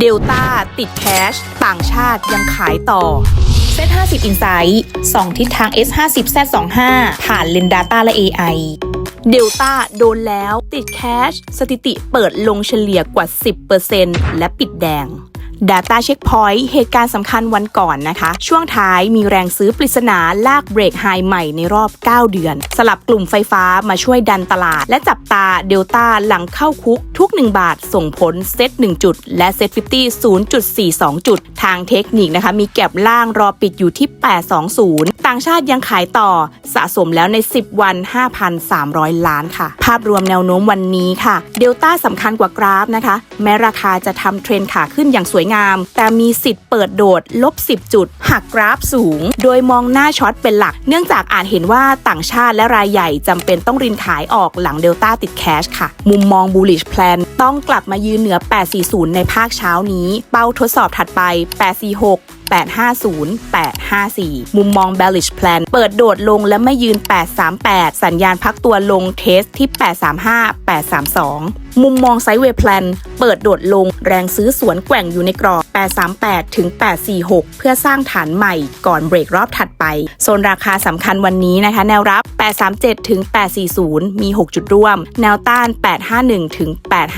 เดลต้าติดแคชต่างชาติยังขายต่อเซต50 Insight สองทิศทาง S50 Z25 ผ่านเลน Data และ AI เดลต้าโดนแล้วติดแคชสถิติเปิดลงเฉลี่ยกว่า 10%และปิดแดง Data Checkpoint เหตุการณ์สำคัญวันก่อนนะคะ ช่วงท้ายมีแรงซื้อปริศนาลากเบรกไฮใหม่ในรอบ 9 เดือน สลับกลุ่มไฟฟ้ามาช่วยดันตลาด และจับตาเดลต้าหลังเข้าคุกทุก 1 บาทส่งผลเซต1จุด และเซต50 0.42 จุด ทางเทคนิคนะคะ มีแก็บล่างรอปิดอยู่ที่ 820 ต่างชาติยังขายต่อสะสมแล้วใน 10 วัน 5,300 ล้านค่ะ ภาพรวมแนวโน้มวันนี้ค่ะเดลต้าสำคัญกว่ากราฟนะคะ แม้ราคาจะทำเทรนขาขึ้นอย่างสวยงาม แต่มีสิทธิ์เปิดโดดลบ 10 จุด หักกราฟสูง โดยมองหน้าช็อตเป็นหลัก เนื่องจากอาจเห็นว่าต่างชาติและรายใหญ่จำเป็นต้องรินขายออกหลังเดลต้าติดแคชค่ะ มุมมอง bullish plan ต้องกลับมายืนเหนือ 840 ในภาคเช้านี้ เป้าทดสอบถัดไป 846 850 854 มุมมอง bearish plan เปิดโดดลงและไม่ยืน 838 สัญญาณพักตัวลงเทสที่ 835 832 มุมมอง sideway plan เปิดโดดลงแรงซื้อสวนแกว่งอยู่ในกรอบ 838 ถึง 846 เพื่อสร้างฐานใหม่ก่อนเบรกรอบถัดไป โซนราคาสำคัญวันนี้นะคะ แนวรับ 837 ถึง 840 มี 6 จุดร่วม แนวต้าน 851 ถึง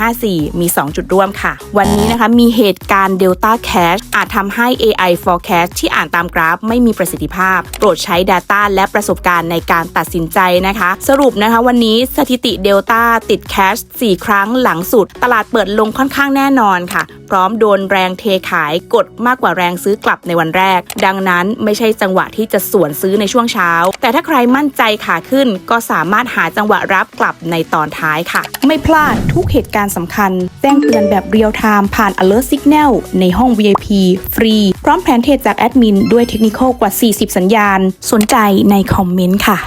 854 มี 2 จุดร่วมค่ะ วันนี้นะคะมีเหตุการณ์ Delta Cash อาจทำให้ AI forecast ที่อ่านตามกราฟไม่มีประสิทธิภาพ โปรดใช้ Data และประสบการณ์ในการตัดสินใจนะคะ สรุปนะคะวันนี้สถิติ Delta ติด Cash 4ครั้งหลังสุด ตลาดเปิดลงค่อนข้างแน่นอนค่ะ พร้อมโดนแรงเทขายกดมากกว่าแรงซื้อกลับในวันแรก ดังนั้นไม่ใช่จังหวะที่จะสวนซื้อในช่วงเช้า แต่ถ้าใครมั่นใจขาขึ้น ก็สามารถหาจังหวะรับกลับในตอนท้ายค่ะ ไม่พลาดทุกเหตุการณ์สำคัญ แจ้งเตือนแบบเรียลไทม์ผ่าน alert signal ในห้อง VIP ฟรี พร้อมแผนเทรดจากแอดมินด้วยเทคนิคกว่า 40 สัญญาณ สนใจในคอมเมนต์ค่ะ